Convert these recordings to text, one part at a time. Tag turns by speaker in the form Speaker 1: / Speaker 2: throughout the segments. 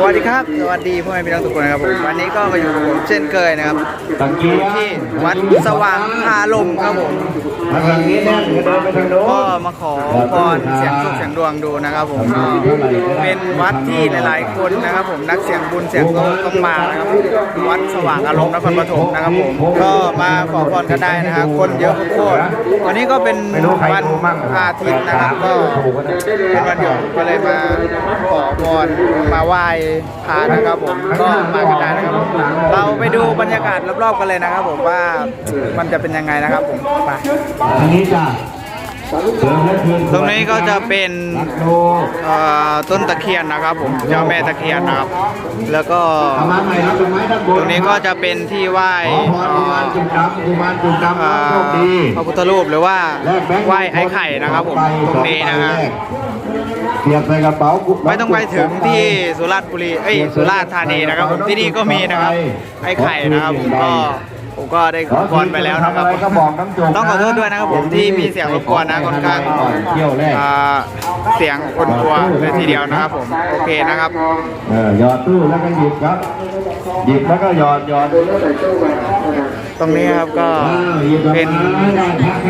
Speaker 1: สวัสดีครับ สวัสดีพ่อแม่พี่น้องทุกคนนะครับผมวันนี้ก็มาอยู่กับผมเช่นเคยนะครับอ
Speaker 2: ยู่
Speaker 1: ที่วัดสว่างพาลมครับผมก็มาขอพรเสียงโชคเสียงดวงดูนะครับผมก็เป็นวัดที่หลาย ๆ คนนะครับ ผมนักเสียงบุญเสียงโชคต้องมานะครับวัดสว่างอารมณ์นครปฐมนะครับผมก็มาขอพรกันได้นะครับคนเยอะโคตรวันนี้ก็เป็นวันอาทิตย์นะครับ ก็เป็นวันหยุดก็เลยมาขอพรมาไหว้พระนะครับผมก็มากันได้นะครับผมเราไปดูบรรยากาศรอบๆกันเลยนะครับ ผมว่ามันจะเป็นยังไงนะครับผมไป
Speaker 2: ทางนี้จ้ะเดินให้คืน
Speaker 1: ตรงนี้ก็จะเป็น
Speaker 2: รักโล
Speaker 1: เอ่อต้นตะเคียนนะครับ ผมเจ้าแม่ตะเคียนนะครับ แล้วก็
Speaker 2: เอามาใหม่รับดอกไม้ด้านบน
Speaker 1: ตรงนี้ก็จะเป็นที่ไหว้
Speaker 2: ขอพรกุมารจุกดำกุมารจุกดำ
Speaker 1: เอ่อ
Speaker 2: โชคดี
Speaker 1: พระพุทธรูปหรือว่า
Speaker 2: แลกแบงค์
Speaker 1: ไหว้ไอ้ไข่นะครับ ผมตรงนี้นะฮะ
Speaker 2: เสียบใส่กระเป๋า
Speaker 1: ไม่ต้องไปถึงที่สุราษฎร์บุรีเอ้ยสุราษฎร์ธานีนะครับผมที่นี่ก็มีนะครับไอ้ไข่นะครับผมก็ ผมก็ได้ขอพรไปแล้วนะครับ
Speaker 2: ขอก็บอกน้ำจุก
Speaker 1: ต้องขอโทษด้วยนะครับผมที่มีเสียงรบกวนนะค่อนข้าง
Speaker 2: เที่ยวแรก
Speaker 1: อ่าเสียงคนกลัวเลยทีเดียวนะครับผมโอเคนะครับ
Speaker 2: เออหยอดตู้แล้วก็หยิบครับหยิบแล้วก็หยอดหยอด
Speaker 1: ตรงนี้ครับก็เป็น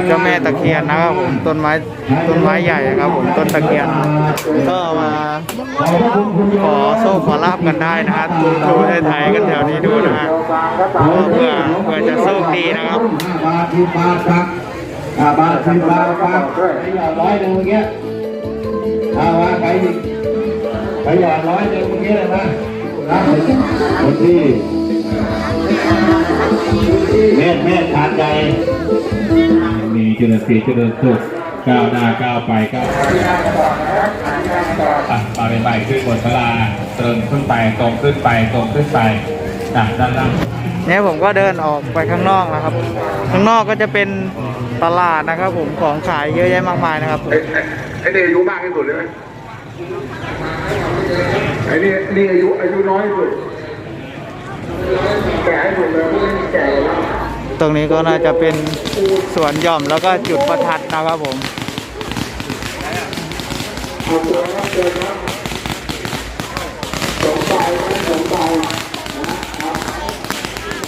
Speaker 1: เจ้าแม่ตะเคียนนะครับผมต้นไม้ต้นไม้ใหญ่นะครับผมต้นตะเคียน ก็มาขอโชคขอลาบกันได้นะฮะดูดูไทยๆกันแถวนี้ดูนะฮะเพื่อเพื่อจะโชคดีนะครับ
Speaker 2: บาทสิบบาทครับาบาทสิบบาทครับไปหยอดร้อยหนึ่งเมื่อกี้เอาว่าไปดิไปหยอดร้อยหนึ่งเมื่อกี้ยนะนะคนที่เมธเมธขาดใจ
Speaker 3: มีเจริญศรีเจริญสุขก้าวหน้าก้าวไปก้าวอะมาเป็นใหม่ขึ้นบนสลาติมขึ้นไปตรงขึ้นไปตรงขึ้นไปอะด้านล่าง
Speaker 1: เนี่ยผมก็เดินออกไปข้างนอกนะครับ ข้างนอกก็จะเป็นตลาดนะครับ ผมของขายเยอะแยะมากมายนะครับผม
Speaker 4: ไอ้ไอ้นี่อายุมากที่สุดเลยไหมไอ้นี่นี่อายุอายุน้อยที่สุดแก่ที่สุดเลยพวกนี้แก่แล้ว
Speaker 1: ตรงนี้ก็น่าจะเป็นสวนหย่อมแล้วก็จุดประทัดนะครับผมเ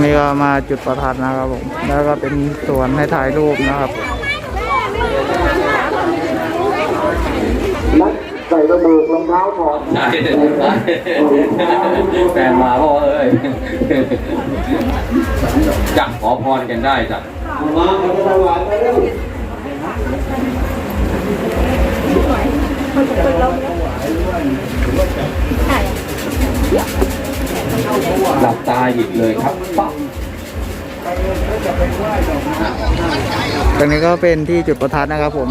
Speaker 1: ร
Speaker 4: งนี้
Speaker 1: ก็มาจุดประทัดนะครับผม แล้วก็เป็นสวนให้ถ่ายรูปนะครับ
Speaker 4: รัดใส่กระเบือกรองเท้าถอด
Speaker 5: ใช่แฟนมาพ่อเอ้ยจักขอพรกันได้จ้ะ
Speaker 2: มาไปถวายไปเร็ว
Speaker 5: ห ลับตาหยิบเลยครับปั๊บ
Speaker 1: ตรงนี้ก็เป็นที่จุดประทัดนะครับผม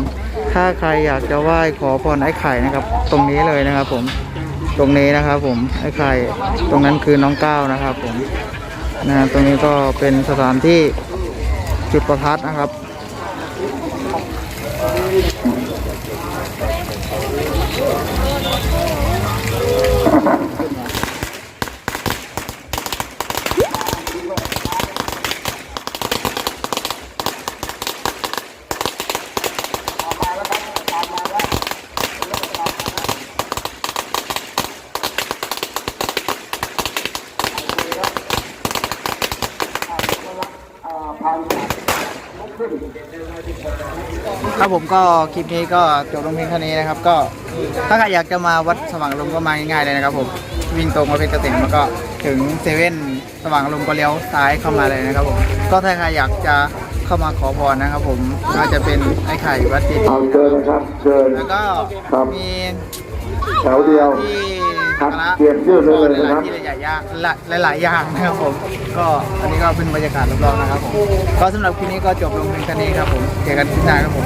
Speaker 1: ถ้าใครอยากจะไหว้ขอพรไอ้ไข่นะครับ ตรงนี้เลยนะครับ ผม ตรงนี้นะครับ ผม ไอ้ไข่ ตรงนั้นคือน้องก้าวนะครับ ผม นะตรงนี้ก็เป็นสถานที่จุดประทัดนะครับ ครับผมก็คลิปนี้ก็จบลงเพียงเท่านี้นะครับ ก็ถ้าใครอยากจะมาวัดสว่างอารมณ์ก็มาง่ายๆเลยนะครับผมวิ่งตรงมาเพชรเกษมแล้วก็ถึงเซเว่นสว่างอารมณ์ก็เลี้ยวซ้ายเข้ามาเลยนะครับผมก็ถ้าใครอยากจะเข้ามาขอพรนะครับ ผมก็จะเป็นไอ้ไข่วัดจี
Speaker 4: เอาเชิญนะครับเชิญ
Speaker 1: แล้วก็
Speaker 4: ครับ
Speaker 1: มี
Speaker 4: แถวเดียว
Speaker 1: ที่
Speaker 4: ครับ
Speaker 1: คณะ
Speaker 4: เตรียมชื่อได้เลยนะครับ
Speaker 1: หลายๆที่หลายๆอย่างหลายๆอย่างนะครับผม ก็อันนี้ก็เป็นบรรยากาศรอบๆนะครับผม ก็สำหรับคลิปนี้ก็จบลงเพียงเท่านี้ครับผมเจอกันคลิปหน้าครับผม